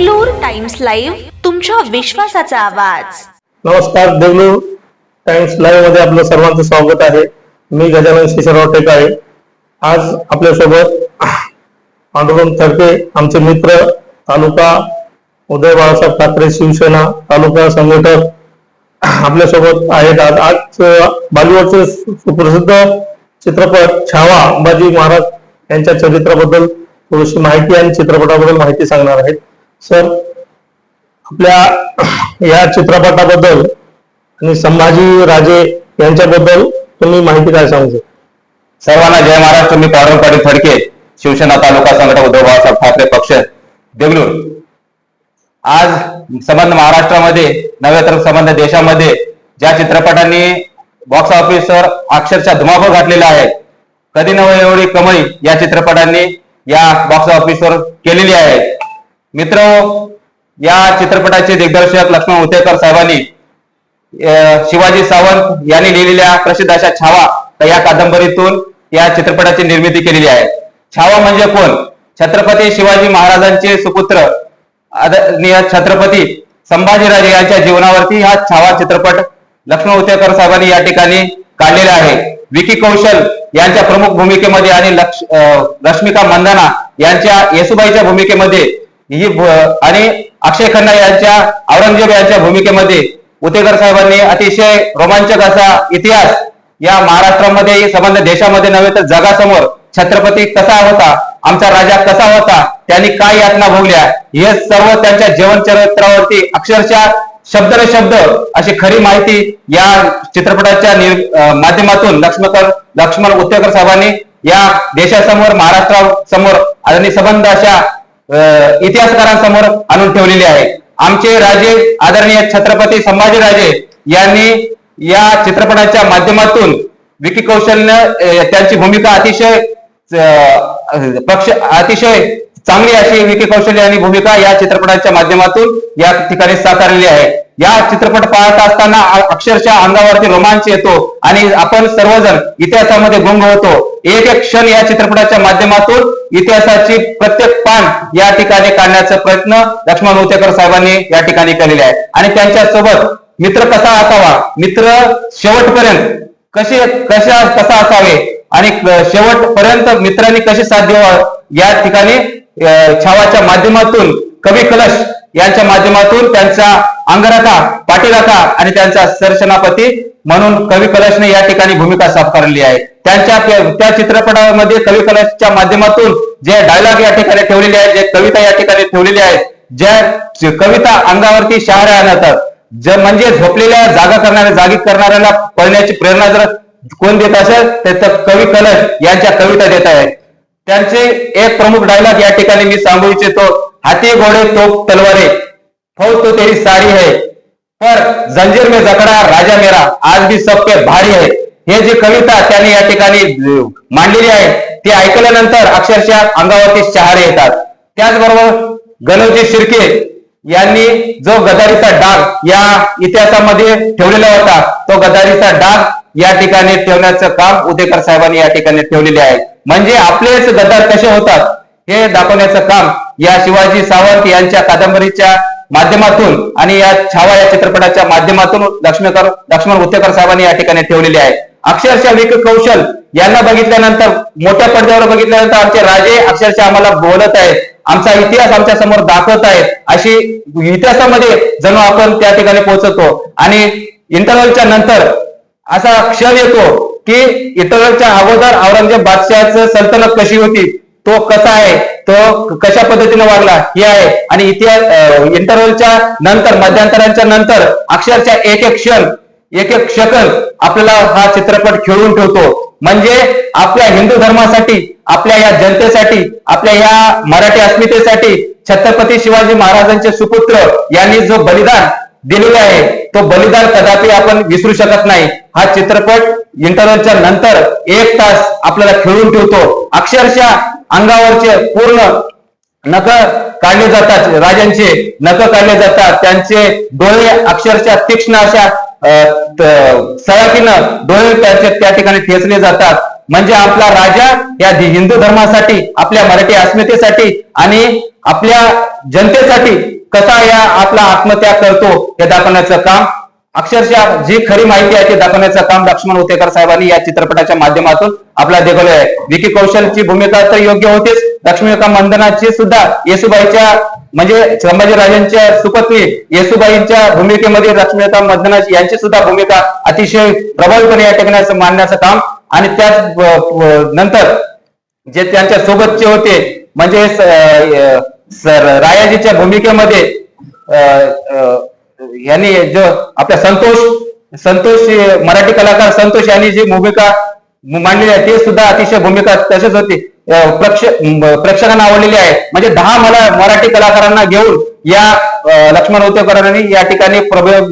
Deglur times live तुमच्या विश्वासाचा आवाज. नमस्कार देगलूर टाइम्स लाईव्हमध्ये आपलं सर्वांचं स्वागत आहे. मी गजानन शेषराव टेकाळे आज आपल्यासोबत पांडुरंग तडके आमचे मित्र तालुका उदय बाळासाहेब ठाकरे शिवसेना तालुका संघटक आपल्यासोबत आहेत आज. आज बॉलिवूडचे सुप्रसिद्ध चित्रपट छावा अंबाजी महाराज यांच्या चरित्राबद्दल थोडीशी माहिती आणि चित्रपटाबद्दल माहिती सांगणार आहेत. सर आपल्या या चित्रपटाबद्दल आणि संभाजी राजे यांच्याबद्दल तुम्ही माहिती काय सांगू सर्वांना जय महाराष्ट्र मी पारंपरिक फडके शिवसेना तालुका संघटक उद्धव बाळासाहेब ठाकरे पक्ष देगलूर. आज संबंध महाराष्ट्रामध्ये नव्हे तर संबंध देशामध्ये ज्या चित्रपटांनी बॉक्स ऑफिसवर अक्षरशः धुमाकूळ घातलेला आहे कधी नव्हे एवढी कमाई या चित्रपटांनी या बॉक्स ऑफिसवर केलेली आहे. मित्र या चित्रपटाचे दिग्दर्शक लक्ष्मण उतेकर साहेबांनी शिवाजी सावंत यांनी लिहिलेल्या प्रसिद्ध अशा छावा या कादंबरीतून या चित्रपटाची निर्मिती केलेली आहे. छावा म्हणजे कोण? छत्रपती शिवाजी महाराजांचे सुपुत्र आदरणीय छत्रपती संभाजीराजे यांच्या जीवनावरती हा छावा चित्रपट लक्ष्मण उतेकर साहेबांनी या ठिकाणी काढलेला आहे. विकी कौशल यांच्या प्रमुख भूमिकेमध्ये आणि लक्ष अं, रश्मिका मंदाना यांच्या येसुबाईच्या भूमिकेमध्ये आणि अक्षय खन्ना यांच्या औरंगजेब यांच्या भूमिकेमध्ये उतेकर साहेबांनी अतिशय रोमांचक असा इतिहास या महाराष्ट्रामध्ये संबंध देशामध्ये नव्हे तर जगासमोर छत्रपती कसा होता आमचा राजा कसा होता त्यांनी काय यातना भोगल्या हे सर्व त्यांच्या जीवन चरित्रावरती अक्षरशः शब्द शब्द अशी खरी माहिती या चित्रपटाच्या माध्यमातून लक्ष्मकर लक्ष्मण उतेकर साहेबांनी या देशासमोर महाराष्ट्रासमोर आणि संबंध अशा इतिहासकारांसमोर आणून ठेवलेली आहे. आमचे राजे आदरणीय छत्रपती संभाजीराजे यांनी या चित्रपटाच्या माध्यमातून विकी कौशल्य त्यांची भूमिका अतिशय पक्ष अतिशय चांगली अशी विकी कौशल्य आणि भूमिका या चित्रपटाच्या माध्यमातून या ठिकाणी साकारलेली आहे. या चित्रपट पाहत असताना अक्षरशः अंगावरती रोमांच येतो आणि आपण सर्वजण इतिहासामध्ये गुंग होतो. एक एक क्षण या चित्रपटाच्या माध्यमातून इतिहासाची प्रत्येक पान या ठिकाणी काढण्याचा प्रयत्न लक्ष्मण उतेकर साहेबांनी या ठिकाणी केलेले आहे. आणि त्यांच्यासोबत मित्र कसा असावा? मित्र शेवटपर्यंत कसे कशा कसा असावे? आणि शेवटपर्यंत मित्रांनी कशी साथ द्यावा? या ठिकाणी छावाच्या माध्यमातून कवी कलश यांच्या माध्यमातून त्यांचा अंगरथा पाटीलथा आणि त्यांचा सरसेनापती म्हणून कवी कलशने या ठिकाणी भूमिका साकारली आहे. त्यांच्या त्या- चित्रपटामध्ये कवी कलशच्या माध्यमातून जे डायलॉग या ठिकाणी ठेवलेले आहेत जे कविता या ठिकाणी ठेवलेल्या आहेत ज्या कविता अंगावरती शहाऱ्या आणतात जर म्हणजे झोपलेल्या जागा करणाऱ्या जागी करणाऱ्याला पळण्याची प्रेरणा जर कोण देत असेल तर कवी कलश यांच्या कविता देत आहेत त्यांचे एक प्रमुख डायलॉग या ठिकाणी मी सांगू इच्छितो. हाती घोडे तोप तलवारे. फौज तो तेरी सारी है. पर जंजीर में जकड़ा राजा मेरा. आज भी सबके भारी है. हे जी कविता त्यांनी या ठिकाणी मांडलेली आहे. ती ऐकल्यानंतर अक्षरशः अंगावरती शहारे येतात. त्याचबरोबर गणवजी शिर्के यांनी जो गदारीचा डाग या इतिहासामध्ये ठेवलेला होता तो गदारीचा डाग या ठिकाणी ठेवण्याचं काम उदेकर साहेबांनी या ठिकाणी ठेवलेले आहे. म्हणजे आपलेच गद्दार कसे होतात हे दाखवण्याचं काम या शिवाजी सावंत यांच्या कादंबरीच्या माध्यमातून आणि या छावा या चित्रपटाच्या माध्यमातून लक्ष्मीकर लक्ष्मण उत्तेकर साहेबांनी या ठिकाणी ठेवलेले आहे. अक्षरशः विक कौशल यांना बघितल्यानंतर मोठ्या पडद्यावर बघितल्यानंतर आमचे राजे अक्षरशः आम्हाला बोलत आहेत. आमचा इतिहास आमच्यासमोर दाखवत आहेत. अशी इतिहासामध्ये जणू आपण त्या ठिकाणी पोहोचतो. आणि इंटरव्हलच्या नंतर असा क्षण येतो की इंटरव्हलच्या अगोदर औरंगजेब बादशहाचं सल्तनत कशी होती? तो कसा आहे? तो कशा पद्धतीने वागला? हे आहे. आणि इतिहास इंटरव्हलच्या नंतर मध्यांतरांच्या नंतर अक्षरशः एक एक क्षण एक एक शकल आपल्याला हा चित्रपट खेळून ठेवतो. म्हणजे आपल्या हिंदू धर्मासाठी आपल्या या जनतेसाठी आपल्या या मराठी अस्मितेसाठी छत्रपती शिवाजी महाराजांचे सुपुत्र यांनी जो बलिदान दिलेला आहे तो बलिदान कदापि आपण विसरू शकत नाही. हा चित्रपट इंटरव्हलच्या नंतर एक तास आपल्याला खेळून ठेवतो. अक्षरशः अंगावरचे पूर्ण नख काढले जातात राजांचे नख काढले जातात. त्यांचे डोळे अक्षरशः तीक्ष्ण अशा अं, सळाकीनं डोळे त्यांचे त्या ठिकाणी ठेचले जातात. म्हणजे आपला राजा या हिंदू धर्मासाठी आपल्या मराठी अस्मितेसाठी आणि आपल्या जनतेसाठी कसा या आपला आत्मत्याग करतो हे दाखवण्याचं काम अक्षरशः जी खरी माहिती आहे ते दाखवण्याचं काम लक्ष्मण उतेकर साहेबांनी या चित्रपटाच्या माध्यमातून आपल्याला देखवलं आहे. विकी कौशलची भूमिका तर योग्य होतीच. लक्ष्मीका मंदनाची सुद्धा येसुबाईच्या म्हणजे संभाजीराजांच्या सुपत्नी येसुबाईंच्या भूमिकेमध्ये लक्ष्मीका मंदनाची यांची सुद्धा भूमिका अतिशय प्रभावीपणे या ठिकाणी मांडण्याचं काम. आणि त्याच नंतर जे त्यांच्या सोबतचे होते म्हणजे रायाजीच्या भूमिकेमध्ये अं, यांनी जो आपल्या संतोष संतोष मराठी कलाकार संतोष यांनी जी भूमिका मांडलेली आहे ते सुद्धा अतिशय भूमिका तसेच होती. प्रक्ष प्रेक्ष प्रेक्षकांना आवडलेली आहे. म्हणजे दहा मला मराठी कलाकारांना घेऊन या लक्ष्मण उतेकरांनी या ठिकाणी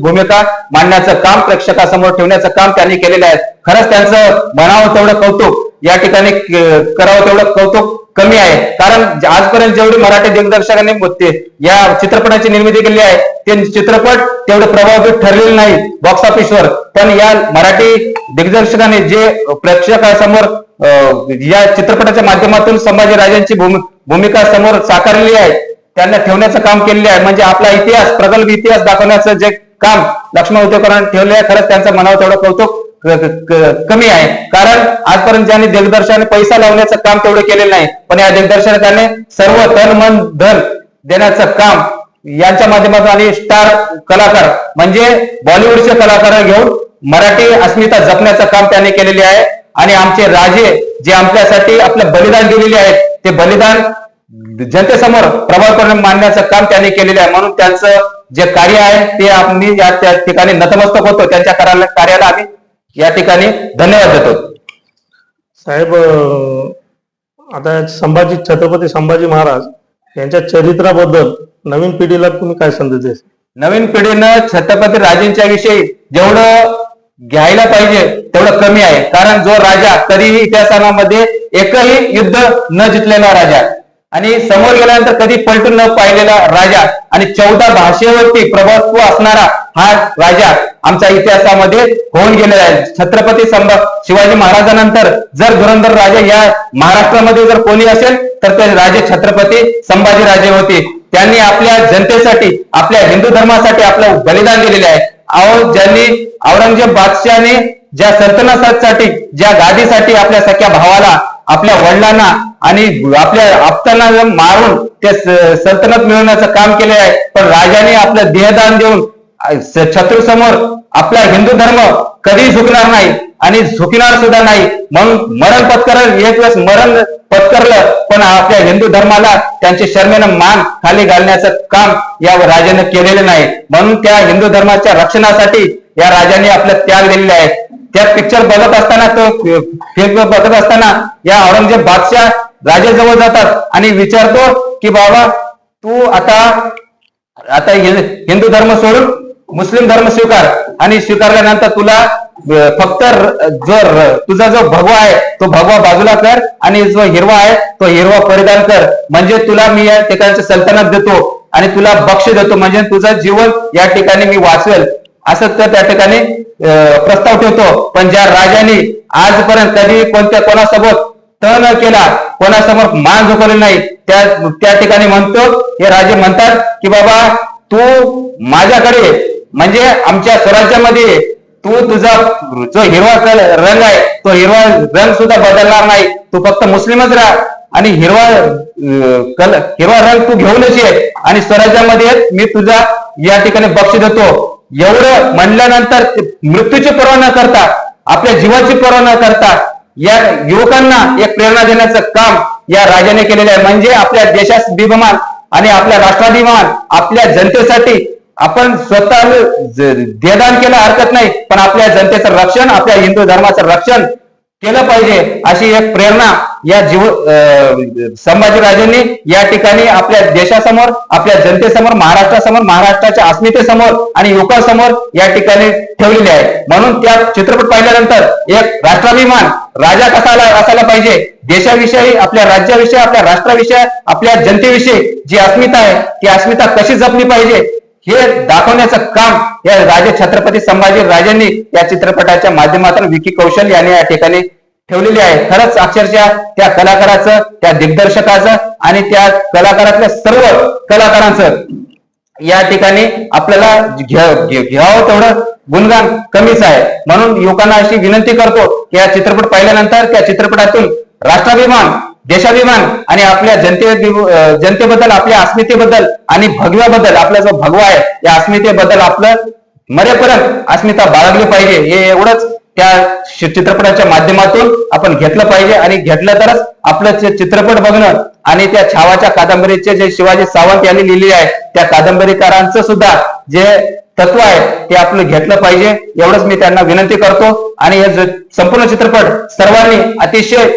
भूमिका मांडण्याचं काम प्रेक्षकासमोर ठेवण्याचं काम त्यांनी केलेलं आहे. खरंच त्यांचं म्हणावं तेवढं कौतुक या ठिकाणी करावं तेवढं कौतुक कमी आहे. कारण आजपर्यंत जेवढी मराठी दिग्दर्शकांनी ते या चित्रपटाची निर्मिती केली आहे ते चित्रपट तेवढे प्रभावित ठरलेले नाही बॉक्स ऑफिसवर पण या मराठी दिग्दर्शकाने जे प्रेक्षकासमोर या चित्रपटाच्या माध्यमातून संभाजीराजांची भूमिका समोर साकारलेली आहे त्यांना ठेवण्याचं काम केलेले आहे. म्हणजे आपला इतिहास प्रगल्भ इतिहास दाखवण्याचं जे काम लक्ष्मण उद्योगरांनी ठेवले आहे खरंच त्यांचं मनावर तेवढं कौतुक कमी आहे. कारण आजपर्यंत ज्यांनी दिग्दर्शकाने पैसा लावण्याचं काम तेवढं केलेलं नाही पण या दिग्दर्शकाने सर्व तन मन धन देण्याचं काम यांच्या माध्यमातून आणि स्टार कलाकार. म्हणजे बॉलिवूडचे कलाकार घेऊन मराठी अस्मिता जपण्याचं काम त्यांनी केलेले आहे. आणि आमचे राजे जे आमच्यासाठी आपलं बलिदान दिलेले आहेत ते बलिदान जनतेसमोर प्रभावपणे मांडण्याचं काम त्यांनी केलेलं आहे. म्हणून त्यांचं जे कार्य आहे ते आम्ही या त्या ठिकाणी नतमस्तक होतो. त्यांच्या कार्याला आम्ही या ठिकाणी धन्यवाद देतो. साहेब आता संभाजी छत्रपती संभाजी महाराज यांच्या चरित्राबद्दल नवीन पिढीला तुम्ही काय संदेश द्याल नवीन पिढीनं छत्रपती राजेंच्या विषयी जेवढं घ्यायला पाहिजे तेवढं कमी आहे. कारण जो राजा कधीही इतिहासामध्ये एकही युद्ध न जिंकलेला राजा आणि समोर गेल्यानंतर कधी पलटून न पाहिलेला राजा आणि चौदा भाषेवरती प्रभुत्व असणारा हा राजा आमच्या इतिहासामध्ये होऊन गेलेला आहे. छत्रपती संभा शिवाजी महाराजांनंतर जर धुरंधर राजा या महाराष्ट्रामध्ये जर कोणी असेल तर ते राजे छत्रपती संभाजी राजे होते. त्यांनी आपल्या जनतेसाठी आपल्या हिंदू धर्मासाठी आपलं बलिदान दिलेले आहे. अहो ज्यांनी औरंगजेब बादशाहने ज्या सल्तनतसाठी ज्या गादीसाठी आपल्या सख्या भावाला आपल्या वडिलांना आणि आपल्या आपताना मारून ते सल्तनत मिळवण्याचं काम केले आहे. पण राजाने आपलं देहदान देऊन शत्रू समोर आपला हिंदू धर्म कधी झुकणार नाही आणि झुकणार सुद्धा नाही. म्हणून मरण पत्करल एक वेळेस मरण पत्करलं पण आपल्या हिंदू धर्माला त्यांचे शर्मेनं मान खाली घालण्याचं काम या राजाने केलेलं नाही. म्हणून त्या हिंदू धर्माच्या रक्षणासाठी या राजाने आपला त्याग दिलेले आहे. त्या पिक्चर बघत असताना तो फेसबुक बघत असताना या औरंगजेब बादशाह राजाजवळ जातात आणि विचारतो की बाबा तू आता आता हिंदू धर्म सोडून मुस्लिम धर्म स्वीकार आणि स्वीकारल्यानंतर तुला फक्त जर जो तुझा जो भगवा आहे तो भगवा बाजूला कर आणि जो हिरवा आहे तो हिरवा परिधान कर. म्हणजे तुला मी या ठिकाणची सल्तनत देतो आणि तुला बक्ष देतो. म्हणजे तुझं जीवन या ठिकाणी मी वाचवेल. असं तर त्या ठिकाणी प्रस्ताव ठेवतो. पण ज्या राजाने आजपर्यंत कधी कोणत्या कोणासोबत त न केला कोणासमोर मान झुकवले नाही त्या त्या ठिकाणी म्हणतो हे राजे म्हणतात की बाबा तू माझ्याकडे म्हणजे आमच्या स्वराज्यामध्ये तू तुझा जो हिरवा रंग आहे तो हिरवा रंग सुद्धा बदलणार नाही. तू फक्त मुस्लिमच राहा आणि हिरवा कल हिरवा रंग तू घेऊनच ये. आणि स्वराज्यामध्ये मी तुझा या ठिकाणी बक्षी देतो. एवढं म्हणल्यानंतर मृत्यूची पर्वा न करता आपल्या जीवाची पर्वा न करता या युवकांना एक प्रेरणा देण्याचं काम या राजाने केलेलं आहे. म्हणजे आपल्या देशास अभिमान आणि आपल्या राष्ट्राभिमान आपल्या जनतेसाठी आपण स्वतः देदान केलं हरकत नाही पण आपल्या जनतेचं रक्षण आपल्या हिंदू धर्माचं रक्षण केलं पाहिजे अशी एक प्रेरणा या जीव अं, संभाजीराजांनी या ठिकाणी आपल्या देशासमोर आपल्या जनतेसमोर महाराष्ट्रासमोर महाराष्ट्राच्या अस्मितेसमोर आणि युवकांसमोर या ठिकाणी ठेवलेली आहे. म्हणून त्या चित्रपट पाहिल्यानंतर एक राष्ट्राभिमान राजा कसायला असायला पाहिजे? देशाविषयी आपल्या राज्याविषयी आपल्या राष्ट्राविषयी आपल्या जनतेविषयी जी अस्मिता आहे ती अस्मिता कशी जपली पाहिजे? हे दाखवण्याचं काम या राजे छत्रपती संभाजी राजांनी या चित्रपटाच्या माध्यमातून विकी कौशल यांनी या ठिकाणी ठेवलेली आहे. खरंच अक्षरशः त्या कलाकाराचं त्या दिग्दर्शकाचं आणि त्या कलाकारातल्या सर्व कलाकारांचं या ठिकाणी आपल्याला घ्या- घ्यावं तेवढं गुणगान कमीच आहे. म्हणून युवकांना अशी विनंती करतो की या चित्रपट पाहिल्यानंतर त्या चित्रपटातून राष्ट्राभिमान देशाभिमान आणि आपल्या जनते जनतेबद्दल आपल्या अस्मितेबद्दल आणि भगव्याबद्दल आपला जो भगवा आहे या अस्मितेबद्दल आपलं मरेपर्यंत अस्मिता बाळगली पाहिजे. हे एवढंच त्या चित्रपटाच्या माध्यमातून आपण घेतलं पाहिजे आणि घेतलं तरच आपलं चित्रपट बघणं आणि त्या छावाच्या कादंबरीचे जे शिवाजी सावंत यांनी लिहिले आहे त्या कादंबरीकारांचं सुद्धा जे तत्व आहे ते आपलं घेतलं पाहिजे. एवढंच मी त्यांना विनंती करतो. आणि हे संपूर्ण चित्रपट सर्वांनी अतिशय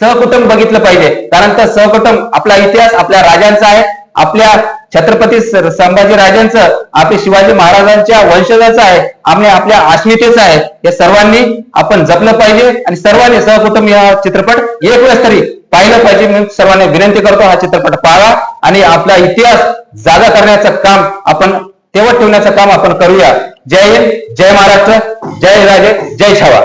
सहकुटुंब बघितलं पाहिजे. कारण तर सहकुटुंब आपला इतिहास आपल्या राजांचा आहे. आपल्या छत्रपती संभाजी राजांचं आपल्या शिवाजी महाराजांच्या वंशजाचं आहे. आम्ही आपल्या अस्मितेचं आहे. हे सर्वांनी आपण जपलं पाहिजे आणि सर्वांनी सहकुटुंब हा चित्रपट एक वेळेस तरी पाहिलं पाहिजे मी सर्वांनी विनंती करतो हा चित्रपट पाहावा आणि आपला इतिहास जागा करण्याचं काम आपण तेवढ ठेवण्याचं काम आपण करूया. जय हिंद जय महाराष्ट्र जय राजे जय छावा.